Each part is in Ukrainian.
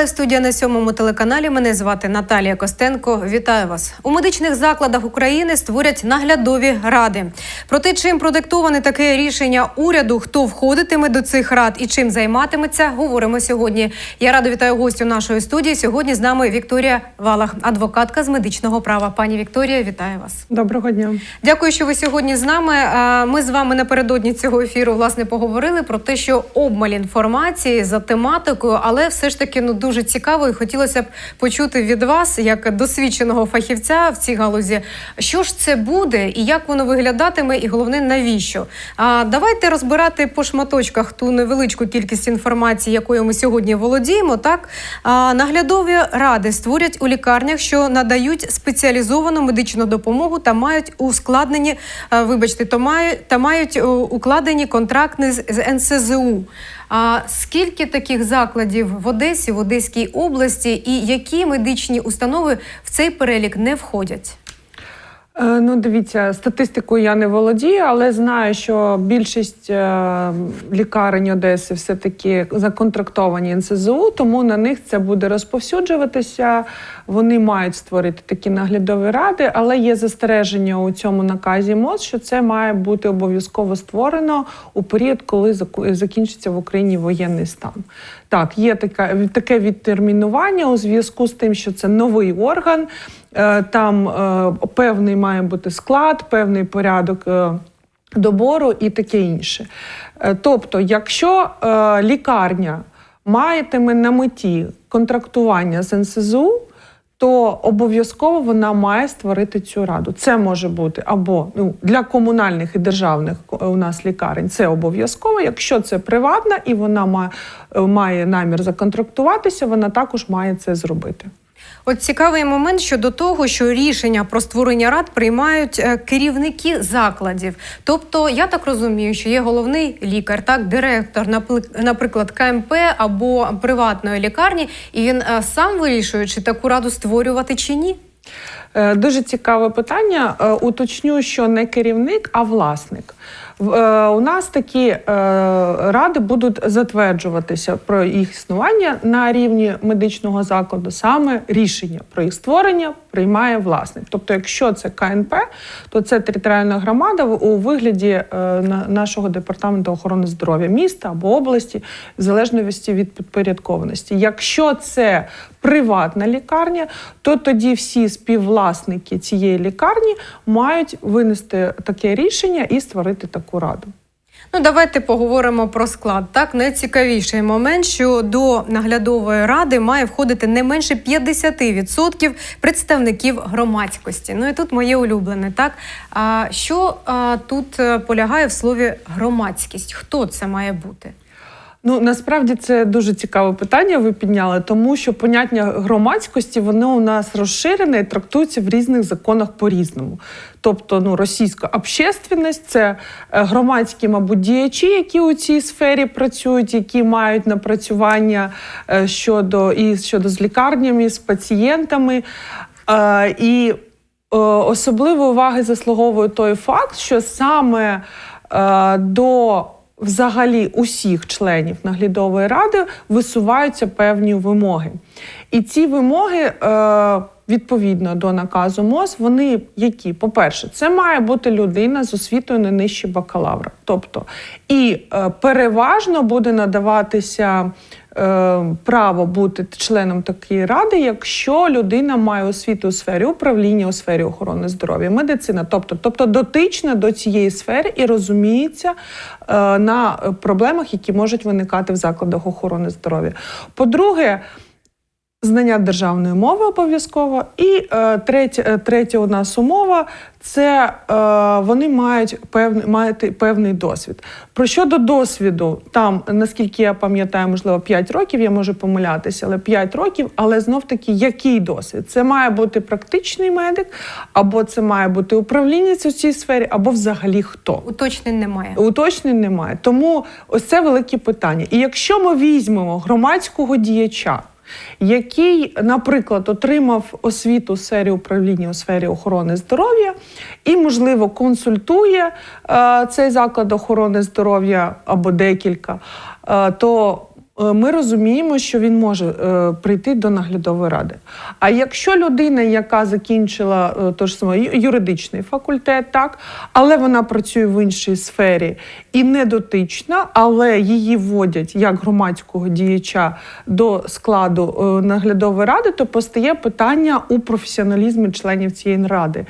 Лайв студія на сьомому телеканалі. Мене звати Наталія Костенко. Вітаю вас. У медичних закладах України створять наглядові ради. Про те, чим продиктоване таке рішення уряду, хто входитиме до цих рад і чим займатиметься, говоримо сьогодні. Я рада вітаю гостю нашої студії. Сьогодні з нами Вікторія Валах, адвокатка з медичного права. Пані Вікторія, вітаю вас. Доброго дня. Дякую, що ви сьогодні з нами. Ми з вами напередодні цього ефіру власне поговорили про те, що обмаль інформації за тематикою, але все ж таки ну дуже цікаво, і хотілося б почути від вас, як досвідченого фахівця в цій галузі, що ж це буде і як воно виглядатиме, і головне навіщо. А давайте розбирати по шматочках ту невеличку кількість інформації, якою ми сьогодні володіємо. Так а, наглядові ради створять у лікарнях, що надають спеціалізовану медичну допомогу та мають ускладнені, е, вибачте, то мають та мають е, укладені контракти з НСЗУ. А скільки таких закладів в Одесі, в Одеській області, і які медичні установи в цей перелік не входять? Е, Ну, дивіться, статистикою я не володію, але знаю, що більшість е, лікарень Одеси все-таки законтрактовані НСЗУ, тому на них це буде розповсюджуватися. Вони мають створити такі наглядові ради, але є застереження у цьому наказі МОЗ, що це має бути обов'язково створено у період, коли закінчиться в Україні воєнний стан. Так, є така, таке відтермінування у зв'язку з тим, що це новий орган. Е, Там е, певний має бути склад, певний порядок е, добору і таке інше. Тобто, якщо лікарня матиме на меті контрактування з НСЗУ, то обов'язково вона має створити цю раду. Це може бути або ну для комунальних і державних е, у нас лікарень це обов'язково. Якщо це приватна і вона має, е, має намір законтрактуватися, вона також має це зробити. От цікавий момент щодо того, що рішення про створення рад приймають е, керівники закладів. Тобто, я так розумію, що є головний лікар, так директор, наприклад, КМП або приватної лікарні, і він е, сам вирішує, чи таку раду створювати чи ні. Е, Дуже цікаве питання. Уточню, що не керівник, а власник. Е, У нас такі е, ради будуть затверджуватися про їх існування на рівні медичного закладу. Саме рішення про їх створення приймає власник. Тобто, якщо це КНП, то це територіальна громада у вигляді е, нашого департаменту охорони здоров'я міста або області, в залежності від підпорядкованості. Якщо це приватна лікарня, то тоді всі співвласники цієї лікарні мають винести таке рішення і створити таку раду. Ну, давайте поговоримо про склад. Так, найцікавіший момент, що до наглядової ради має входити не менше 50% представників громадськості. Ну і тут моє улюблене. Так а що а, тут е, полягає в слові громадськість? Хто це має бути? Ну насправді це дуже цікаве питання. Ви підняли, тому що поняття громадськості воно у нас розширене і трактується в різних законах по-різному. Тобто, ну російська общественність це е, громадські, мабуть, діячі, які у цій сфері працюють, які мають напрацювання е, щодо і щодо з лікарнями, з пацієнтами. Е, І особливої уваги заслуговує той факт, що саме до взагалі усіх членів наглядової ради висуваються певні вимоги. І ці вимоги. Е, Відповідно до наказу МОЗ, вони які? По-перше, це має бути людина з освітою не нижче бакалавра. Тобто, і е, переважно буде надаватися право бути членом такої ради, якщо людина має освіту у сфері управління, у сфері охорони здоров'я, медицина, тобто, тобто дотична до цієї сфери і розуміється е, на проблемах, які можуть виникати в закладах охорони здоров'я. По-друге, Знання державної мови обов'язково. І е, третя, е, третя у нас умова це е, вони мають певний, мають певний досвід. Про щодо досвіду, там, наскільки я пам'ятаю, можливо, 5 років, я можу помилятися, але 5 років, але знов таки, який досвід? Це має бути практичний медик, або це має бути управлінець у цій сфері, або взагалі хто. Уточнень немає. Уточнень немає. Тому ось це велике питання. І якщо ми візьмемо громадського діяча, який, наприклад, отримав освіту у сфері управління у сфері охорони здоров'я і, можливо, консультує е, цей заклад охорони здоров'я або декілька, е, то ми розуміємо, що він може е, прийти до наглядової ради. А якщо людина, яка закінчила е, то ж саме юридичний факультет, так, але вона працює в іншій сфері і не дотична, але її вводять як громадського діяча до складу е, наглядової ради, то постає питання у професіоналізмі членів цієї ради.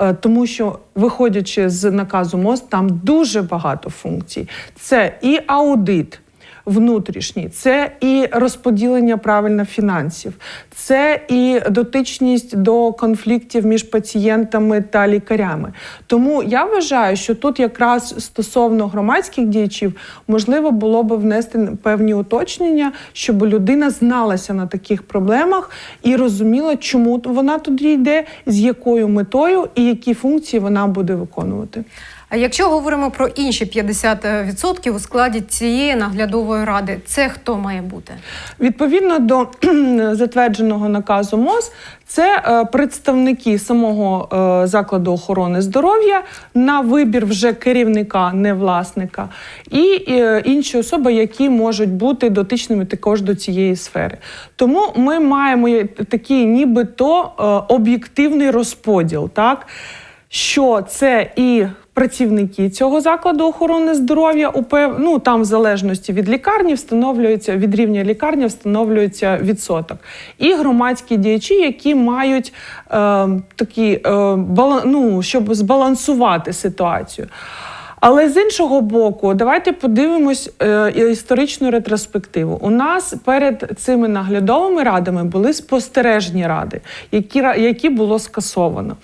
Е, Тому що, виходячи з наказу МОЗ, там дуже багато функцій. Це і аудит внутрішній, це і розподілення правильно фінансів, це і дотичність до конфліктів між пацієнтами та лікарями. Тому я вважаю, що тут якраз стосовно громадських діячів можливо було б внести певні уточнення, щоб людина зналася на таких проблемах і розуміла, чому вона туди йде, з якою метою і які функції вона буде виконувати. Якщо говоримо про інші 50% у складі цієї наглядової ради, це хто має бути? Відповідно до затвердженого наказу МОЗ, це е, представники самого е, закладу охорони здоров'я на вибір вже керівника, не власника, і е, інші особи, які можуть бути дотичними також до цієї сфери. Тому ми маємо такий нібито об'єктивний розподіл, так що це і працівники цього закладу охорони здоров'я упев... ну, там в залежності від лікарні встановлюється від рівня лікарні встановлюється відсоток. І громадські діячі, які мають е, такі е, бала... ну, щоб збалансувати ситуацію. Але з іншого боку, давайте подивимось е, історичну ретроспективу. У нас перед цими наглядовими радами були спостережні ради, які, які було скасовано.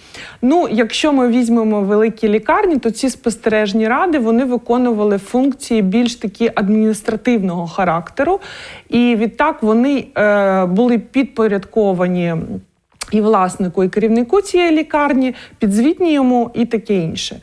Ну, якщо ми візьмемо великі лікарні, то ці спостережні ради вони виконували функції більш такі адміністративного характеру, і відтак вони е, були підпорядковані і власнику, і керівнику цієї лікарні, підзвітні йому і таке інше.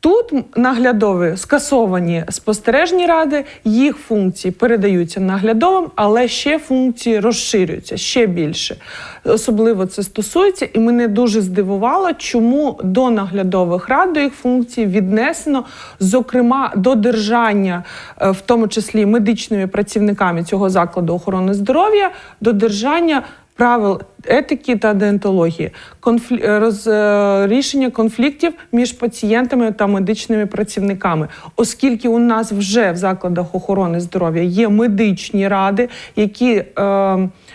Тут наглядові скасовані спостережні ради, їх функції передаються наглядовим, але ще функції розширюються ще більше. Особливо це стосується, і мене дуже здивувало, чому до наглядових рад до їх функцій віднесено, зокрема, до держання, е, в тому числі медичними працівниками цього закладу охорони здоров'я, до держання правил етики та деонтології, конфлі... е, роз... е, рішення конфліктів між пацієнтами та медичними працівниками, оскільки у нас вже в закладах охорони здоров'я є медичні ради, які е,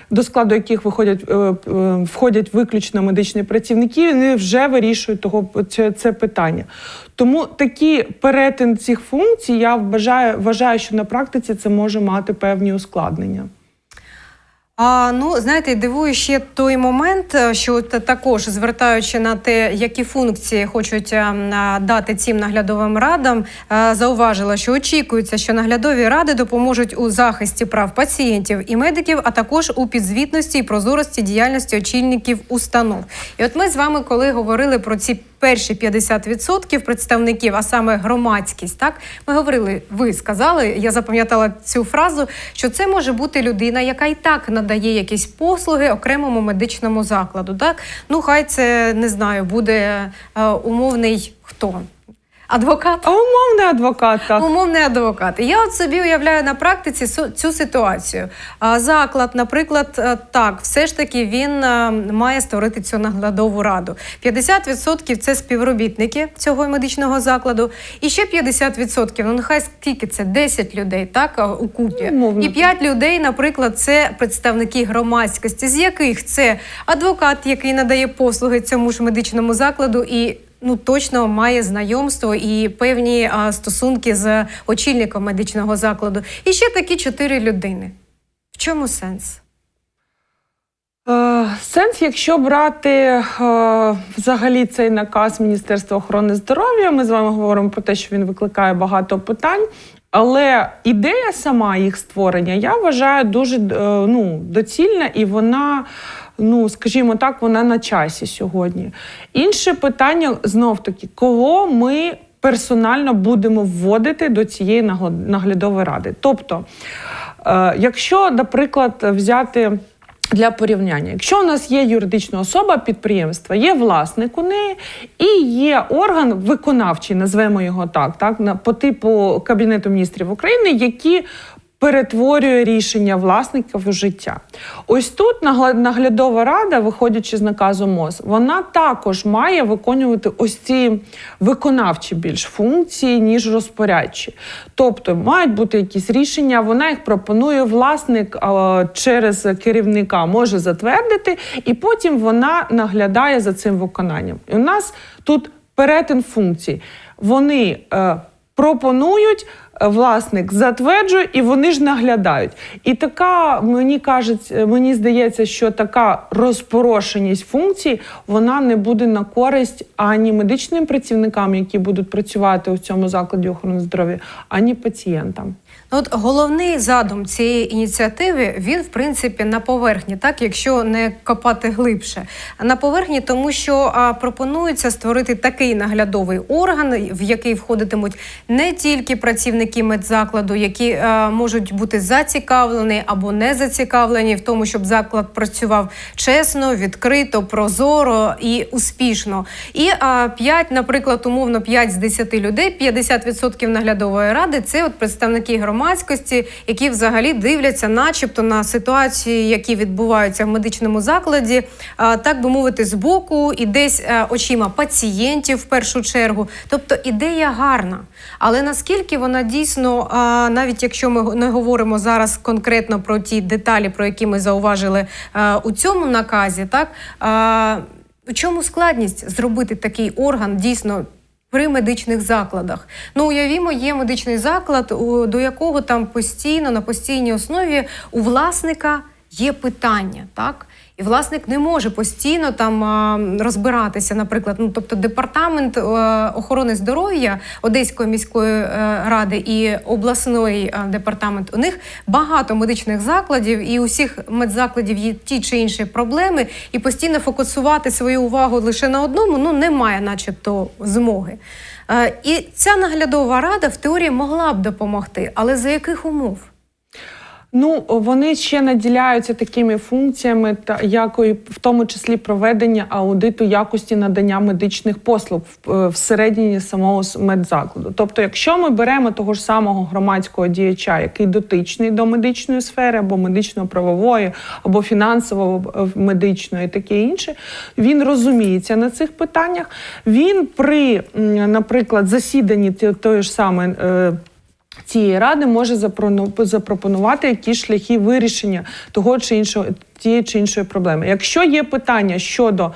до складу яких виходять е, е, входять виключно медичні працівники, вони вже вирішують того це, це питання. Тому такий перетин цих функцій я вважаю, вважаю, що на практиці це може мати певні ускладнення. А, ну, знаєте, дивує ще той момент, е, що також звертаючи на те, які функції хочуть е, дати цим наглядовим радам, е, зауважила, що очікується, що наглядові ради допоможуть у захисті прав пацієнтів і медиків, а також у підзвітності і прозорості діяльності очільників установ. І от ми з вами, коли говорили про ці перші 50% представників, а саме громадськість, так ми говорили, ви сказали, я запам'ятала цю фразу, що це може бути людина, яка і так надає якісь послуги окремому медичному закладу. Так, ну хай це не знаю, буде е, умовний хто. Адвокат? А умовний адвокат так. Умовний адвокат. Я от собі уявляю на практиці цю ситуацію. Заклад, наприклад, е, так, все ж таки він е, має створити цю наглядову раду. 50% це співробітники цього медичного закладу, і ще 50%, ну нехай скільки це 10 людей, так е, у купі. Умовно. І 5 людей, наприклад, це представники громадськості, з яких це адвокат, який надає послуги цьому ж медичному закладу і. Ну, точно має знайомство і певні а, стосунки з очільником медичного закладу. І ще такі чотири людини. В чому сенс? Е, Сенс, якщо брати е, взагалі цей наказ Міністерства охорони здоров'я, ми з вами говоримо про те, що він викликає багато питань. Але ідея сама їх створення, я вважаю дуже е, ну, доцільна і вона, ну скажімо так, вона на часі сьогодні. Інше питання знов таки, кого ми персонально будемо вводити до цієї наглядової ради. Тобто, е, якщо, наприклад, взяти. Для порівняння, якщо у нас є юридична особа підприємства, є власник у неї і є орган виконавчий, назвемо його так, так по типу Кабінету міністрів України, які перетворює рішення власників у життя. Ось тут наглядова рада, виходячи з наказу МОЗ, вона також має виконувати ось ці виконавчі більш функції, ніж розпорядчі. Тобто мають бути якісь рішення, вона їх пропонує, власник через керівника може затвердити, і потім вона наглядає за цим виконанням. І у нас тут перетин функцій. Вони е, пропонують, власник затверджує, і вони ж наглядають. І така мені кажуть, мені здається, що така розпорошеність функцій вона не буде на користь ані медичним працівникам, які будуть працювати у цьому закладі охорони здоров'я, ані пацієнтам. Ну, От головний задум цієї ініціативи він в принципі на поверхні, так якщо не копати глибше. На поверхні, тому що а, пропонується створити такий наглядовий орган, в який входитимуть не тільки працівники медзакладу, які а, можуть бути зацікавлені або не зацікавлені в тому, щоб заклад працював чесно, відкрито, прозоро і успішно. І а, 5, наприклад, умовно 5 з 10 людей, 50% наглядової ради це от представники громадськості, які взагалі дивляться, начебто, на ситуації, які відбуваються в медичному закладі, так би мовити, збоку і десь е, очима пацієнтів в першу чергу. Тобто ідея гарна. Але наскільки вона дійсно, навіть якщо ми не говоримо зараз конкретно про ті деталі, про які ми зауважили е, у цьому наказі, так у чому складність зробити такий орган дійсно при медичних закладах. Ну, уявімо, є медичний заклад, до якого там постійно на постійній основі у власника є питання, так? І власник не може постійно там розбиратися, наприклад, ну тобто департамент е, охорони здоров'я Одеської міської е, ради і обласний е, департамент. У них багато медичних закладів, і у всіх медзакладів є ті чи інші проблеми, і постійно фокусувати свою увагу лише на одному ну немає, начебто, змоги. І ця наглядова рада в теорії могла б допомогти, але за яких умов? Ну, вони ще наділяються такими функціями, та як в тому числі проведення аудиту якості надання медичних послуг е, всередині самого медзакладу. Тобто, якщо ми беремо того ж самого громадського діяча, який дотичний до медичної сфери або медично-правової, або фінансово-медичної, таке інше, він розуміється на цих питаннях. Він при, наприклад, засіданні тої ж самої. Цієї ради може запропонувати якісь шляхи вирішення того чи іншого тієї чи іншої проблеми. Якщо є питання щодо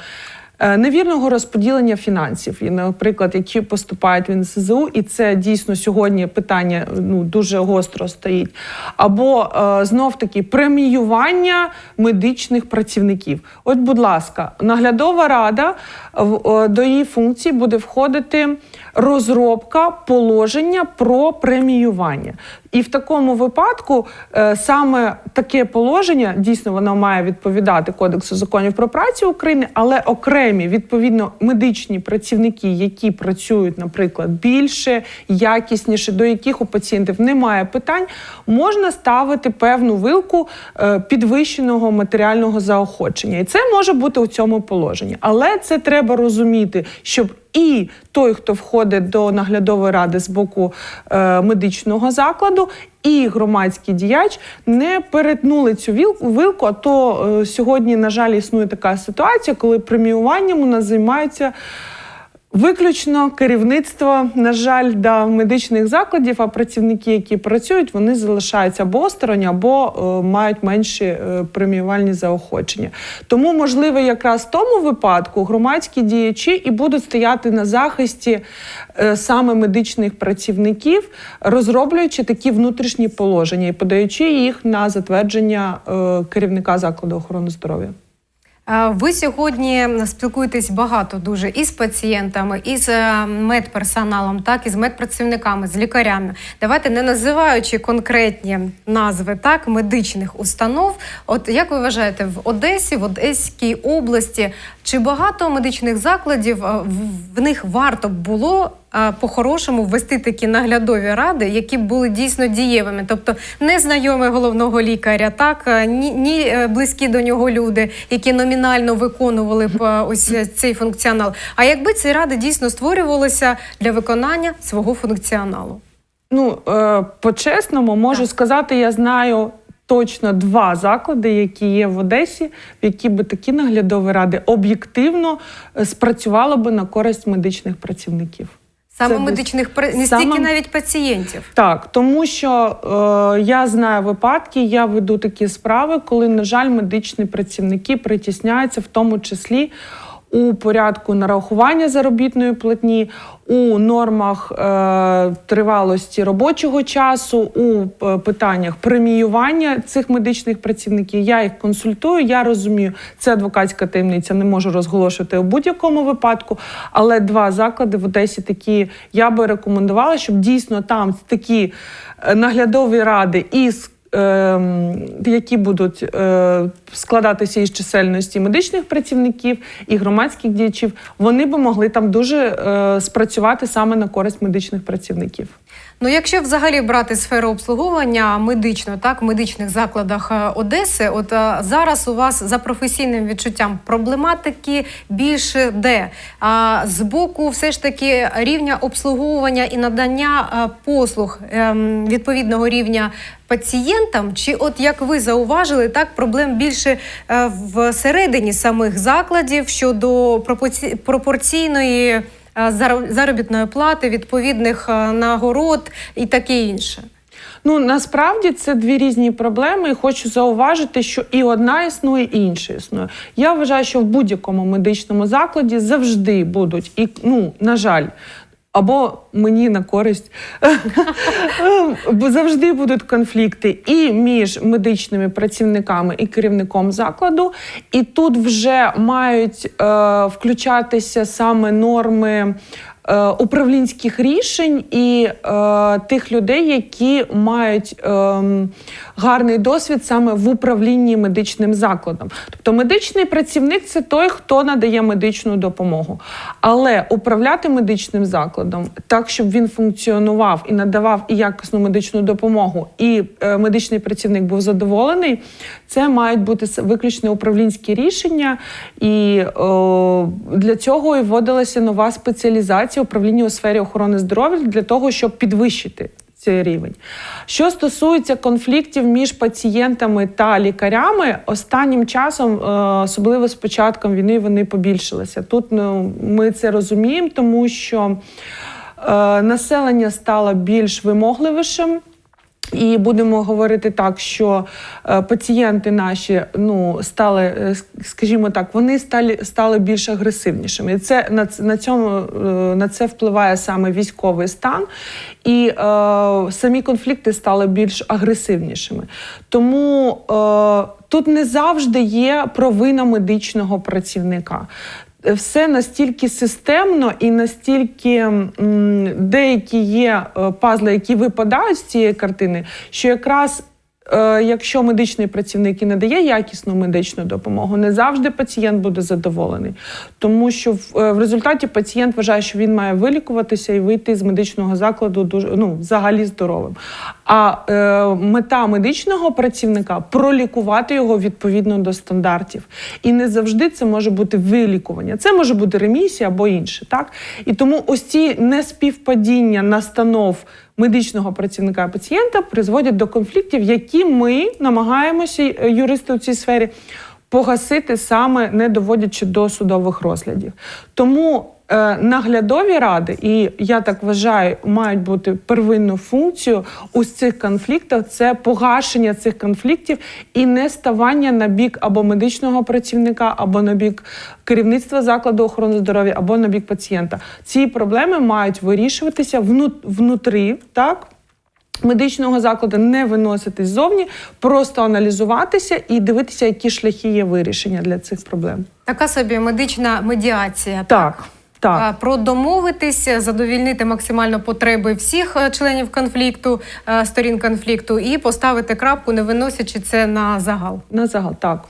невірного розподілення фінансів, і, наприклад, які поступають в НСЗУ, і це дійсно сьогодні питання ну дуже гостро стоїть. Або е, знов таки преміювання медичних працівників. От, будь ласка, наглядова рада е, до її функції буде входити розробка положення про преміювання. І в такому випадку е, саме таке положення дійсно воно має відповідати Кодексу законів про працю України, але окремі відповідно медичні працівники, які працюють, наприклад, більше, якісніше, до яких у пацієнтів немає питань, можна ставити певну вилку е, підвищеного матеріального заохочення. І це може бути у цьому положенні. Але це треба розуміти, щоб і той, хто входить до наглядової ради з боку е, медичного закладу, і громадський діяч не перетнули цю вилку. А то е, сьогодні, на жаль, існує така ситуація, коли преміюванням у нас займаються. Виключно керівництво, на жаль, да, медичних закладів, а працівники, які працюють, вони залишаються або осторонь, або е, мають менші е, преміювальні заохочення. Тому, можливо, якраз в тому випадку громадські діячі і будуть стояти на захисті е, саме медичних працівників, розроблюючи такі внутрішні положення і подаючи їх на затвердження е, керівника закладу охорони здоров'я. Ви сьогодні спілкуєтесь багато дуже і з пацієнтами, і з е, медперсоналом, так і з медпрацівниками, з лікарями. Давайте не називаючи конкретні назви так медичних установ. От як ви вважаєте, в Одесі, в Одеській області, чи багато медичних закладів е, в них варто було? По-хорошому ввести такі наглядові ради, які були дійсно дієвими, тобто не знайомі головного лікаря, так е, ні, ні е, близькі до нього люди, які номінально виконували б е, ось цей функціонал. А якби ці ради дійсно створювалися для виконання свого функціоналу? Ну, по-чесному, можу Так. сказати, я знаю точно два заклади, які є в Одесі, в які би такі наглядові ради об'єктивно спрацювали би на користь медичних працівників. Саме Це медичних не саме- стільки навіть пацієнтів. Так, тому що е, я знаю випадки, я веду такі справи, коли, на жаль, медичні працівники притісняються, в тому числі у порядку нарахування заробітної платні, у нормах е, тривалості робочого часу, у е, питаннях преміювання цих медичних працівників. Я їх консультую. Я розумію, це адвокатська таємниця, не можу розголошувати у будь-якому випадку. Але два заклади в Одесі такі я би рекомендувала, щоб дійсно там такі е, наглядові ради із. Ем, Які будуть е, складатися із чисельності медичних працівників і громадських діячів, вони би могли там дуже е, спрацювати саме на користь медичних працівників. Ну, якщо взагалі брати сферу обслуговування медично, так в медичних закладах е, Одеси, от е, зараз у вас за професійним відчуттям проблематики більше де? А з боку, все ж таки рівня обслуговування і надання е, послуг ем, відповідного рівня пацієнтам, чи от як ви зауважили, так проблем більше всередині самих закладів щодо пропорці- пропорційної заробітної плати, відповідних е, нагород і таке інше. Ну насправді це дві різні проблеми, і хочу зауважити, що і одна існує, і інша існує. Я вважаю, що в будь-якому медичному закладі завжди будуть і ну на жаль. Або мені на користь завжди будуть конфлікти і між медичними працівниками і керівником закладу. І тут вже мають е, включатися саме норми е, управлінських рішень і е, тих людей, які мають е, гарний досвід саме в управлінні медичним закладом. Тобто медичний працівник це той, хто надає медичну допомогу. Але управляти медичним закладом так, щоб він функціонував і надавав і якісну медичну допомогу, і е, медичний працівник був задоволений, це мають бути виключно управлінські рішення. І о, для цього і вводилася нова спеціалізація управління у сфері охорони здоров'я для того, щоб підвищити. Цей рівень. Що стосується конфліктів між пацієнтами та лікарями, останнім часом, е, особливо з початком війни, вони побільшилися. Тут ну, ми це розуміємо, тому що е, населення стало більш вимогливішим. І будемо говорити так, що е, пацієнти наші ну стали, е, скажімо так, вони стали стали більш агресивнішими. І це на, на цьому е, на це впливає саме військовий стан, і е, самі конфлікти стали більш агресивнішими. Тому е, тут не завжди є провина медичного працівника все настільки системно і настільки деякі є е, пазли, які випадають з цієї картини, що якраз. Е, Якщо медичний працівник і надає якісну медичну допомогу, не завжди пацієнт буде задоволений, тому що е, в результаті пацієнт вважає, що він має вилікуватися і вийти з медичного закладу дуже ну взагалі здоровим. А е, мета медичного працівника пролікувати його відповідно до стандартів. І не завжди це може бути вилікування. Це може бути ремісія або інше. Так і тому ось ці неспівпадіння настанов медичного працівника пацієнта призводять до конфліктів, які ми намагаємося, е, юристи у цій сфері, погасити саме не доводячи до судових розглядів. Тому наглядові ради, і я так вважаю, мають бути первинну функцію у цих конфліктах це погашення цих конфліктів і не ставання на бік або медичного працівника, або на бік керівництва закладу охорони здоров'я, або на бік пацієнта. Ці проблеми мають вирішуватися внутрі, так. Медичного закладу не виноситись ззовні, просто аналізуватися і дивитися, які шляхи є вирішення для цих проблем. Така собі медична медіація. Так, так. А, Про домовитися, задовільнити максимально потреби всіх е, членів конфлікту, е, сторін конфлікту, і поставити крапку, не виносячи це на загал. На загал, так.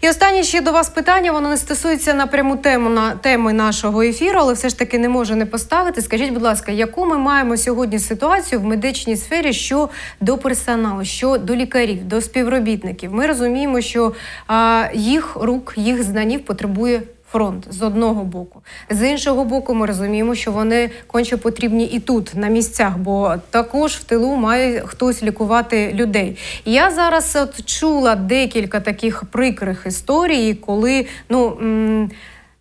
І останнє ще до вас питання. Воно не стосується напряму тему на теми нашого ефіру, але все ж таки не можу не поставити. Скажіть, будь ласка, яку ми маємо сьогодні ситуацію в медичній сфері щодо персоналу, щодо лікарів, до співробітників? Ми розуміємо, що а, їх рук, їх знанів потребує фронт з одного боку. З іншого боку, ми розуміємо, що вони конче потрібні і тут, на місцях, бо також в тилу має хтось лікувати людей. Я зараз от чула декілька таких прикрих історій, коли ну. м,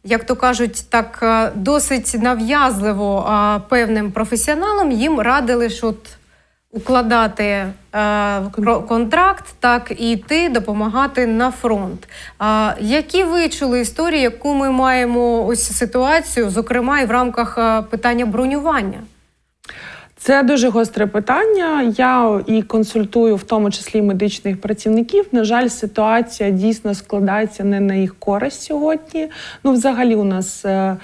як то кажуть, так е, досить нав'язливо певним професіоналам їм радили, що от укладати е, контракт, так і йти допомагати на фронт. А, які ви чули історії, яку ми маємо ось ситуацію, зокрема і в рамках е, питання бронювання? Це дуже гостре питання. Я і консультую, в тому числі медичних працівників. На жаль, ситуація дійсно складається не на їх користь сьогодні. Ну, взагалі, у нас, е,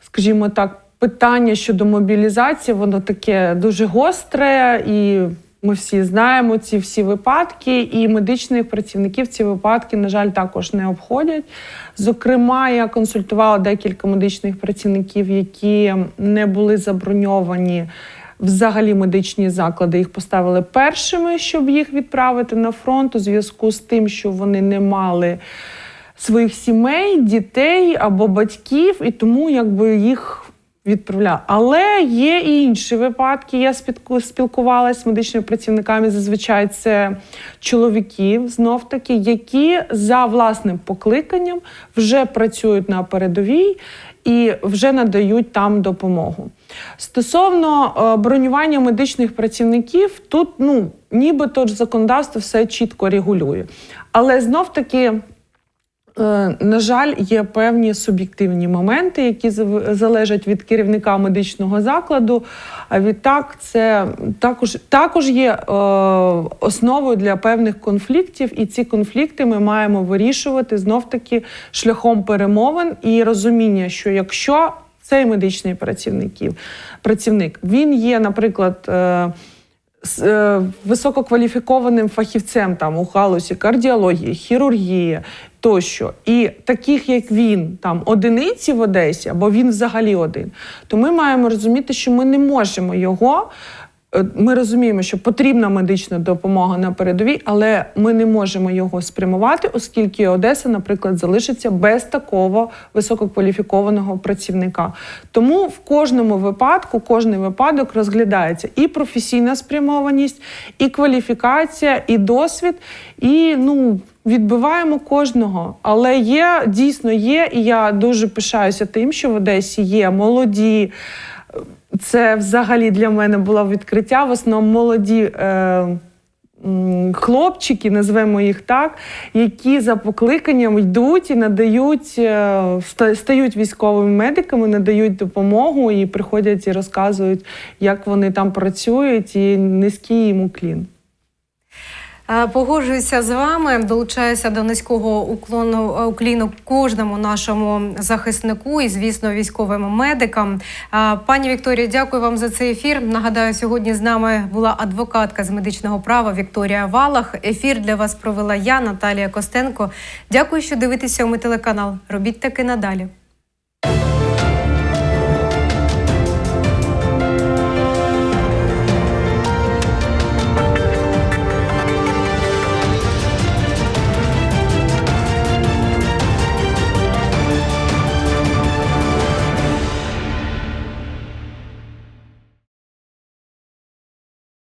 скажімо так, питання щодо мобілізації, воно таке дуже гостре, і ми всі знаємо ці всі випадки, і медичних працівників ці випадки, на жаль, також не обходять. Зокрема, я консультувала декілька медичних працівників, які не були заброньовані. Взагалі медичні заклади їх поставили першими, щоб їх відправити на фронт у зв'язку з тим, що вони не мали своїх сімей, дітей або батьків, і тому якби їх відправляли. Але є і інші випадки. Я спілку- спілкувалася з медичними працівниками. Зазвичай це чоловіки, знов таки, які за власним покликанням вже працюють на передовій і вже надають там допомогу. Стосовно е, бронювання медичних працівників, тут ну нібито ж законодавство все чітко регулює. Але знов таки. Е, На жаль, є певні суб'єктивні моменти, які залежать від керівника медичного закладу. А відтак, це також, також є е, основою для певних конфліктів, і ці конфлікти ми маємо вирішувати знов таки шляхом перемовин і розуміння, що якщо цей медичний працівників, працівник він є, наприклад. Е, з е, висококваліфікованим фахівцем там у галузі кардіології, хірургії тощо, і таких як він, там одиниці в Одесі, або він взагалі один, то ми маємо розуміти, що ми не можемо його. Е, Ми розуміємо, що потрібна медична допомога на передовій, але ми не можемо його спрямувати, оскільки Одеса, наприклад, залишиться без такого висококваліфікованого працівника. Тому в кожному випадку, кожний випадок розглядається і професійна спрямованість, і кваліфікація, і досвід, і ну. Відбиваємо кожного, але є дійсно є, і я дуже пишаюся тим, що в Одесі є молоді. Це взагалі для мене було відкриття. В основному молоді е, хлопчики, назвемо їх так, які за покликанням йдуть і надають, е, стають військовими медиками, надають допомогу і приходять і розказують, як вони там працюють, і низький їм уклін. Е, Погоджуюся з вами, долучаюся до низького уклону е, укліну кожному нашому захиснику і, звісно, військовим медикам. Е, Пані Вікторія, дякую вам за цей ефір. Нагадаю, сьогодні з нами була адвокатка з медичного права Вікторія Валах. Ефір для вас провела я, Наталія Костенко. Дякую, що дивитеся у телеканал. Робіть таки надалі.